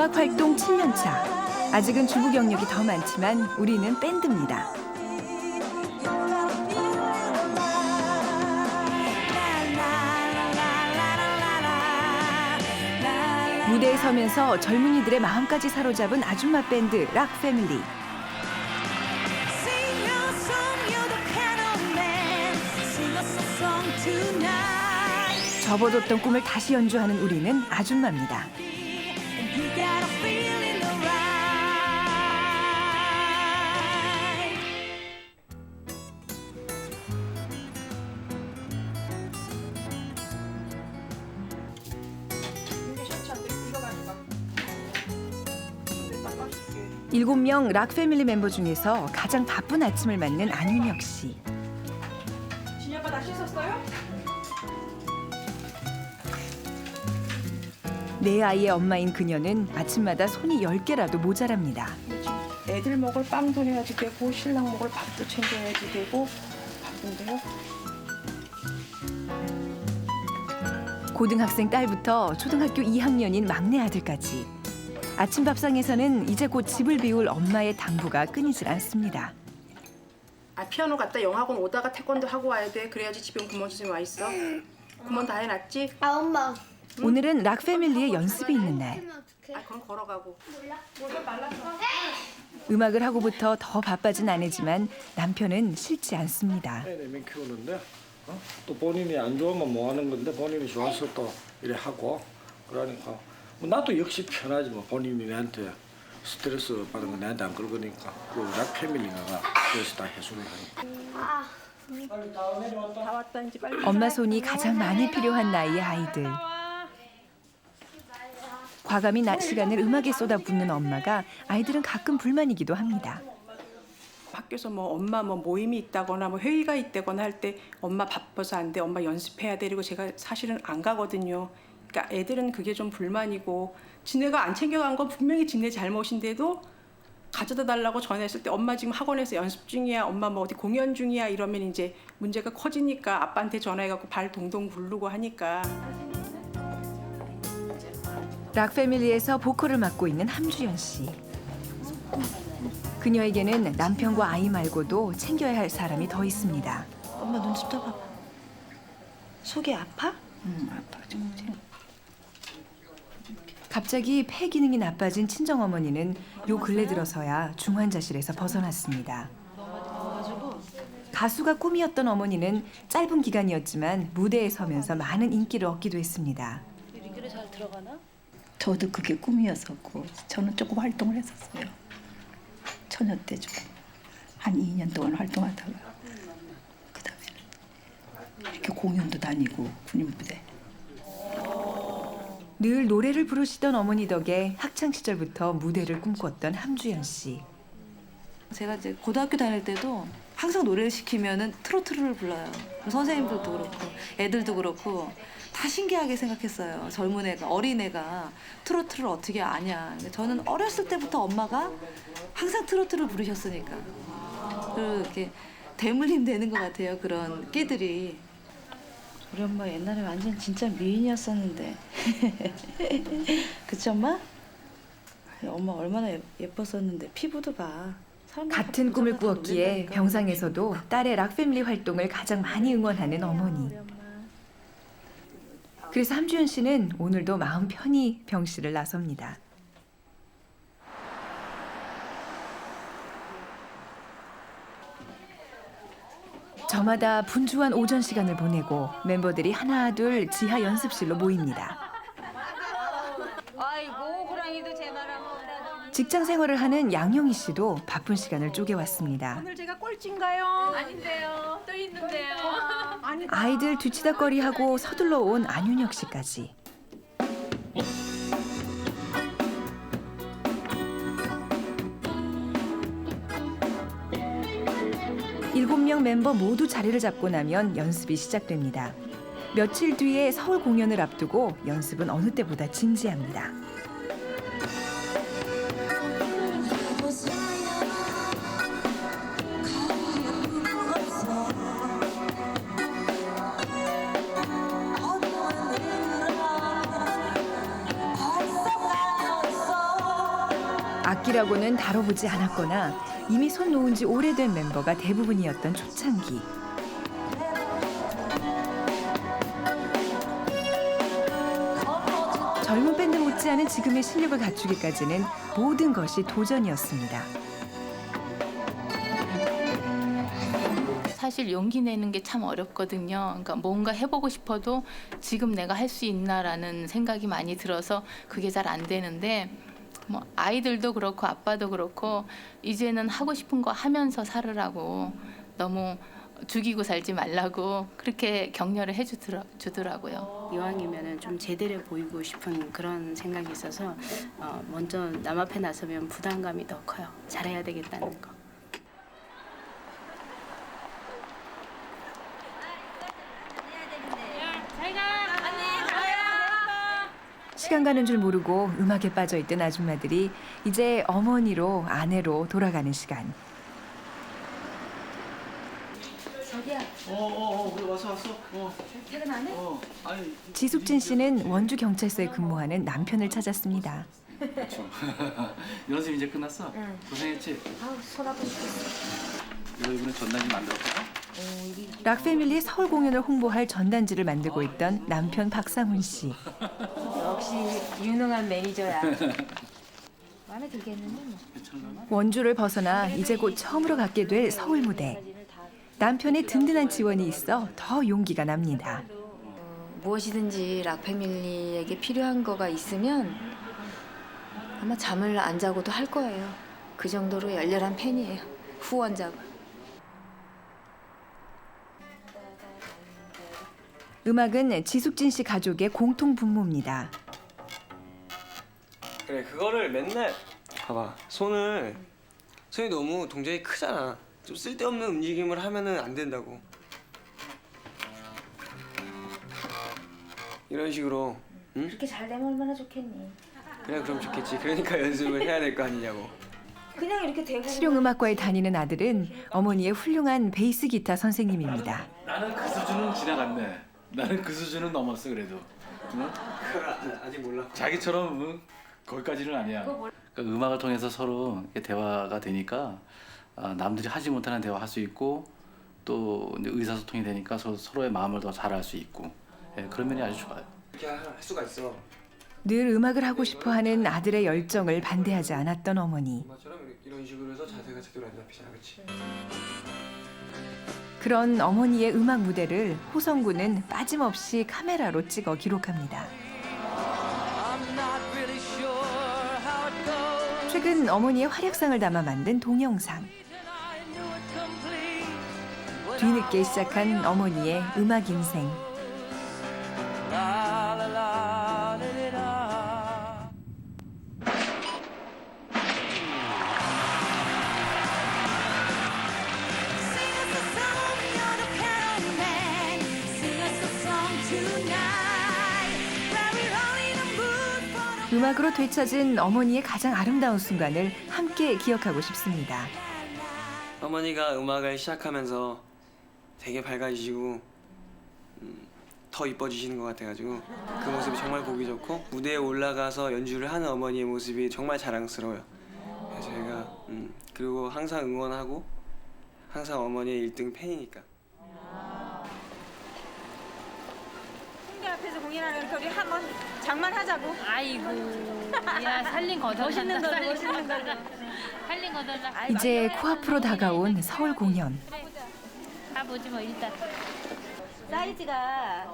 음악 활동 7년 차. 아직은 주부 경력이 더 많지만 우리는 밴드입니다. 무대에 서면서 젊은이들의 마음까지 사로잡은 아줌마 밴드 락 패밀리. 접어뒀던 꿈을 다시 연주하는 우리는 아줌마입니다. 일곱 명 락 패밀리 멤버 중에서 가장 바쁜 아침을 맞는 안윤혁 씨. 진이 아빠 다 씻었어요? 네 아이의 엄마인 그녀는 아침마다 손이 열개라도 모자랍니다. 애들 먹을 빵도 해야지 되고 신랑 먹을 밥도 챙겨야지 되고 바쁜데요. 고등학생 딸부터 초등학교 2학년인 막내 아들까지. 아침 밥상에서는 이제 곧 집을 비울 엄마의 당부가 끊이질 않습니다. 아 피아노 갔다 영학원 오다가 태권도 하고 와야 돼. 그래야지 집에 구몬 선생님 와 있어. 구몬 다 해놨지? 아 엄마 오늘은 락 패밀리의 연습이 있는 날. 아 그럼 걸어가고. 음악을 하고부터 더 바빠진 아내지만 남편은 싫지 않습니다. 애내면 키우는데 어? 또 본인이 안 좋으면 뭐 하는 건데 본인이 좋아서 또 이래 하고 그러니까 뭐 나도 역시 편하지 뭐 본인이 나한테 스트레스 받은 거 나한테 안 걸으니까 그락 패밀리가 그래서 다 해소를 하니까. 엄마 손이 가장 많이 필요한 나이의 아이들. 과감히 낮 시간을 음악에 쏟아붓는 엄마가 아이들은 가끔 불만이기도 합니다. 학교에서 뭐 엄마 뭐 모임이 있다거나 뭐 회의가 있다거나 할 때 엄마 바빠서 안 돼. 엄마 연습해야 돼. 그리고 제가 사실은 안 가거든요. 그러니까 애들은 그게 좀 불만이고 지네가 안 챙겨간 건 분명히 지네 잘못인데도 가져다 달라고 전화했을 때 엄마 지금 학원에서 연습 중이야. 엄마 뭐 어디 공연 중이야. 이러면 이제 문제가 커지니까 아빠한테 전화해갖고 발 동동 구르고 하니까 락 패밀리에서 보컬을 맡고 있는 함주연 씨. 그녀에게는 남편과 아이 말고도 챙겨야 할 사람이 더 있습니다. 엄마 눈 좀 떠봐봐. 속이 아파? 응, 아파. 좀. 갑자기 폐 기능이 나빠진 친정 어머니는 요 근래 들어서야 중환자실에서 벗어났습니다. 가수가 꿈이었던 어머니는 짧은 기간이었지만 무대에 서면서 많은 인기를 얻기도 했습니다. 저도 그게 꿈이었었고 저는 조금 활동을 했었어요. 처녀 때 조금 한 2년 동안 활동하다가 그다음에는 이렇게 공연도 다니고 군인 부대 늘 노래를 부르시던 어머니 덕에 학창 시절부터 무대를 꿈꿨던 함주연 씨. 제가 이제 고등학교 다닐 때도 항상 노래를 시키면은 트로트를 불러요. 선생님들도 그렇고 애들도 그렇고 다 신기하게 생각했어요. 젊은 애가 어린 애가 트로트를 어떻게 아냐. 저는 어렸을 때부터 엄마가 항상 트로트를 부르셨으니까 그리고 이렇게 대물림 되는 것 같아요. 그런 끼들이. 우리 엄마 옛날에 완전 진짜 미인이었었는데. 그치 엄마? 엄마 얼마나 예- 예뻤었는데 피부도 봐. 사람들 같은 꿈을 보자마자 꾸었기에. 병상에서도 딸의 락 패밀리 활동을 가장 많이 응원하는 어머니. 그래서 함주연 씨는 오늘도 마음 편히 병실을 나섭니다. 저마다 분주한 오전 시간을 보내고 멤버들이 하나 둘 지하 연습실로 모입니다. 아이고 호랑이도 제말안 못하다. 직장 생활을 하는 양영희 씨도 바쁜 시간을 쪼개왔습니다. 오늘 제가 꼴찌인가요? 아닌데요. 또 있는데요. 아이들 뒤치다거리하고 서둘러 온 안윤혁 씨까지. 명 멤버 모두 자리를 잡고 나면 연습이 시작됩니다. 며칠 뒤에 서울 공연을 앞두고 연습은 어느 때보다 진지합니다. 악기라고는 다뤄보지 않았거나 이미 손 놓은 지 오래된 멤버가 대부분이었던 초창기. 젊은 밴드 못지않은 지금의 실력을 갖추기까지는 모든 것이 도전이었습니다. 사실 용기 내는 게 참 어렵거든요. 그러니까 뭔가 해보고 싶어도 지금 내가 할 수 있나라는 생각이 많이 들어서 그게 잘 안 되는데 뭐 아이들도 그렇고 아빠도 그렇고 이제는 하고 싶은 거 하면서 살으라고 너무 죽이고 살지 말라고 그렇게 격려를 해주더라, 주더라고요. 이왕이면은 좀 제대로 보이고 싶은 그런 생각이 있어서 어, 먼저 남 앞에 나서면 부담감이 더 커요. 잘해야 되겠다는 거. 시간 가는 줄 모르고 음악에 빠져 있던 아줌마들이 이제 어머니로 아내로 돌아가는 시간. 어어어 그래 왔어 왔어 어 퇴근 안 해? 어 아니 지숙진 씨는 원주 경찰서에 근무하는 남편을 찾았습니다. 그렇죠 연습 이제 끝났어? 응 고생했지? 아우 손 아파 죽겠어 이거 이번에 전단지 만들었거든? 락패밀리의 서울 공연을 홍보할 전단지를 만들고 있던 남편 박상훈 씨. 역시 유능한 매니저야. 원주를 벗어나 이제 곧 처음으로 갖게 될 서울 무대. 남편의 든든한 지원이 있어 더 용기가 납니다. 무엇이든지 락패밀리에게 필요한 거가 있으면 아마 잠을 안 자고도 할 거예요. 그 정도로 열렬한 팬이에요. 후원자가. 음악은 지숙진 씨 가족의 공통 분모입니다. 그래 그거를 맨날 봐봐 손을 손이 너무 동작이 크잖아 좀 쓸데없는 움직임을 하면은 안 된다고 이런 식으로 응? 그렇게 잘 되면 얼마나 좋겠니. 그래 그럼 좋겠지 그러니까 연습을 해야 될 거 아니냐고 그냥 이렇게 대고 실용음악과에 다니는 아들은 어머니의 훌륭한 베이스 기타 선생님입니다. 나는 그 수준은 지나갔네 나는 그 수준은 넘었어 그래도 응? 아직 몰라 자기처럼 응? 거기까지는 아니야 그러니까 음악을 통해서 서로 이렇게 대화가 되니까 아, 남들이 하지 못하는 대화 할 수 있고 또 이제 의사소통이 되니까 서, 서로의 마음을 더 잘 알 수 있고 예, 그런 면이 아주 좋아요 이렇게 할 수가 있어 늘 음악을 하고 싶어하는 아들의 열정을 반대하지 않았던 어머니. 엄마처럼 이렇게- 이런 식으로 해서 자세가 제대로 안 잡히잖아 그치? 그런 어머니의 음악 무대를 호성군은 빠짐없이 카메라로 찍어 기록합니다. 최근 어머니의 활약상을 담아 만든 동영상. 뒤늦게 시작한 어머니의 음악 인생. 음악으로 되찾은 어머니의 가장 아름다운 순간을 함께 기억하고 싶습니다. 어머니가 음악을 시작하면서 되게 밝아지시고 음, 더 이뻐지시는 것 같아가지고 그 모습이 정말 보기 좋고 무대에 올라가서 연주를 하는 어머니의 모습이 정말 자랑스러워요. 제가 음, 그리고 항상 응원하고 항상 어머니의 1등 팬이니까. 홍대 앞에서 공연하는 우리 한번 장만하자고. 아이고, 야 살린 거덜 멋있는 거, 멋있는 거. 살린 거덜 이제 코앞으로 다가온 서울 공연. 가보지 뭐 일단. 사이즈가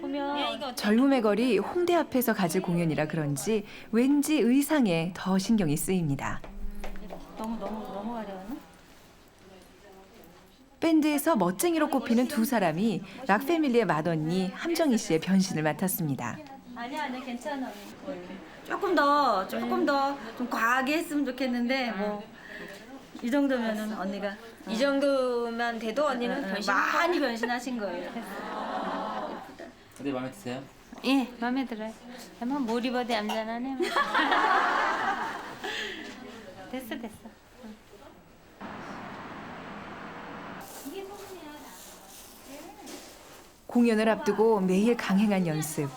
보면 젊음의 거리 홍대 앞에서 가질 공연이라 그런지 왠지 의상에 더 신경이 쓰입니다. 너무 너무 넘어가려나? 밴드에서 멋쟁이로 꼽히는 두 사람이 락패밀리의 맏언니 함정희 씨의 변신을 맡았습니다. 아니야, 아니야, 괜찮아. 조금 더, 조금 더 좀 과하게 했으면 좋겠는데 뭐. 이 정도면은 언니가 이 정도면 돼도 언니는 변신 많이 변신하신 거예요. 어디 마음에 드세요? 예, 마음에 들어요. 한번 뭘 입어도 얌전하네. 됐어, 됐어. 공연을 앞두고 매일 강행한 연습.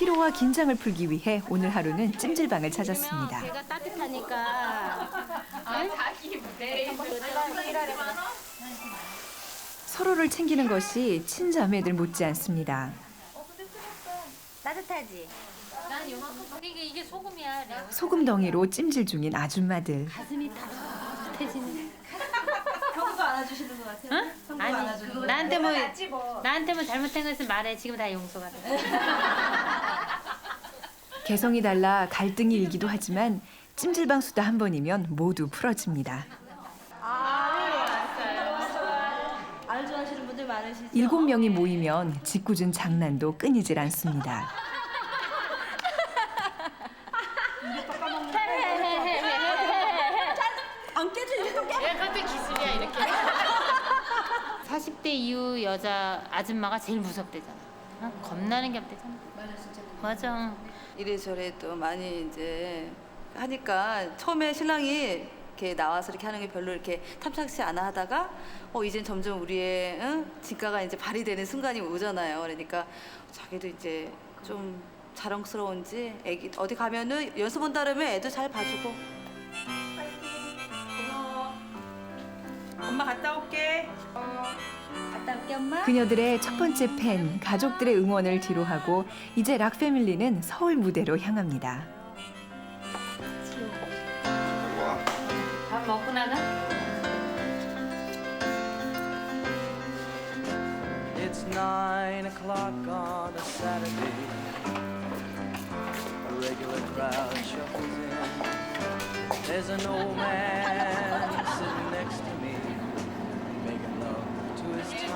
피로와 긴장을 풀기 위해 오늘 하루는 찜질방을 찾았습니다. 배가 따뜻하니까 서로를 챙기는 것이 친자매들 못지 않습니다. 따뜻하지. 이게 이게 소금이야. 소금 덩이로 찜질 중인 아줌마들. 가슴이 따뜻해지네. 형도 안아주시는 것 같아요. 형도 아니 안아주는 거 나한테 뭐 나한테 뭐 잘못된 거 있으면 말해. 지금 다 용서가 돼. 개성이 달라 갈등이 일기도 하지만 찜질방 수다 한 번이면 모두 풀어집니다. 일곱 명이 모이면 짓궂은 장난도 끊이질 않습니다. 안 깨지니 또 깨. 그것도 기술이야 이렇게. 40대 이후 여자 아줌마가 제일 무섭대잖아. 어? 겁나는 게 없대잖아. 맞아. 이래저래 또 많이 이제 하니까 처음에 신랑이 이렇게 나와서 이렇게 하는 게 별로 이렇게 탐탁치 않아 하다가 어 이젠 점점 우리의 응? 진가가 이제 발휘되는 순간이 오잖아요. 그러니까 자기도 이제 좀 자랑스러운지 애기 어디 가면은 연습 온다 그러면 애도 잘 봐주고 엄마 갔다 올게. 갔다 올게 엄마. 그녀들의 첫 번째 팬, 가족들의 응원을 뒤로하고 이제 락 패밀리는 서울 무대로 향합니다. 밥 먹고 나가? It's nine o'clock on a Saturday. A regular crowd shuffles in. There's an old man sitting next to me, making love to his tonic and gin. 안녕하세요. 저희 아줌마.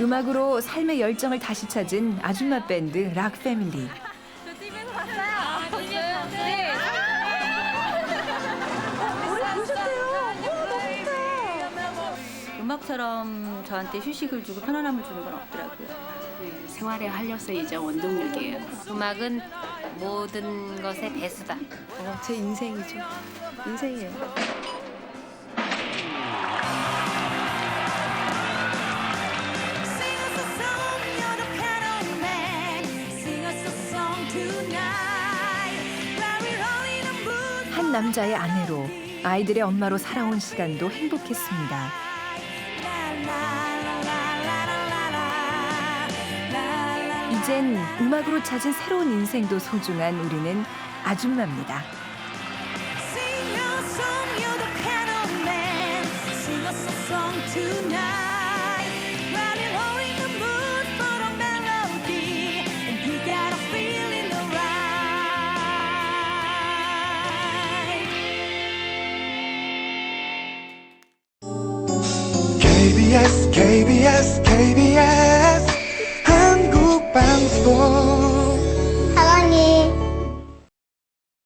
음악으로 삶의 열정을 다시 찾은 아줌마 밴드 락 패밀리. 저 TV에서 봤어요. 아, 봤어요? 네. 음악처럼 저한테 휴식을 주고 편안함을 주는 건 없더라고요. 네, 생활에 활력소 이자 원동력이에요. 음악은 모든 것의 배수다. 어, 제 인생이죠. 인생이에요. 남자의 아내로 아이들의 엄마로 살아온 시간도 행복했습니다. 이젠 음악으로 찾은 새로운 인생도 소중한 우리는 아줌마입니다. Sing your. KBS KBS 한국방송